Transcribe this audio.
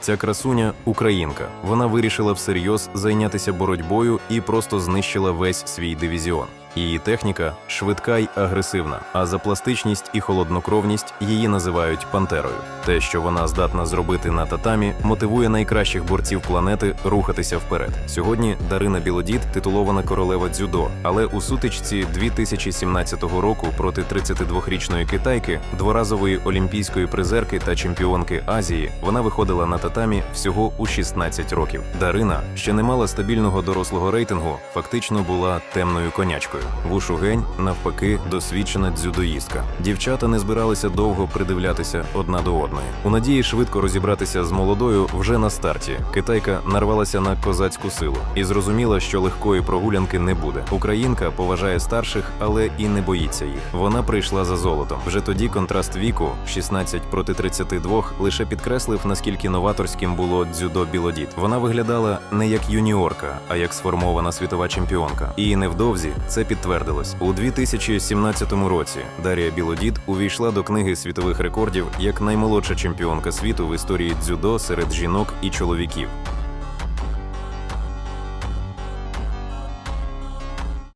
Ця красуня українка. Вона вирішила всерйоз зайнятися боротьбою і просто знищила весь свій дивізіон. Її техніка швидка й агресивна, а за пластичність і холоднокровність її називають пантерою. Те, що вона здатна зробити на татамі, мотивує найкращих борців планети рухатися вперед. Сьогодні Дарина Білодід титулована королева дзюдо, але у сутичці 2017 року проти 32-річної китайки, дворазової олімпійської призерки та чемпіонки Азії, вона виходила на татамі всього у 16 років. Дарина ще не мала стабільного дорослого рейтингу, фактично була темною конячкою. Вушу гень, навпаки, досвідчена дзюдоїстка. Дівчата не збиралися довго придивлятися одна до одної. У надії швидко розібратися з молодою вже на старті. Китайка нарвалася на козацьку силу і зрозуміла, що легкої прогулянки не буде. Українка поважає старших, але і не боїться їх. Вона прийшла за золотом. Вже тоді контраст віку 16 проти 32 лише підкреслив, наскільки новаторським було дзюдо Білодід. Вона виглядала не як юніорка, а як сформована світова чемпіонка. І невдовзі це підтвердилось. У 2017 році Дарія Білодід увійшла до книги світових рекордів як наймолодша чемпіонка світу в історії дзюдо серед жінок і чоловіків.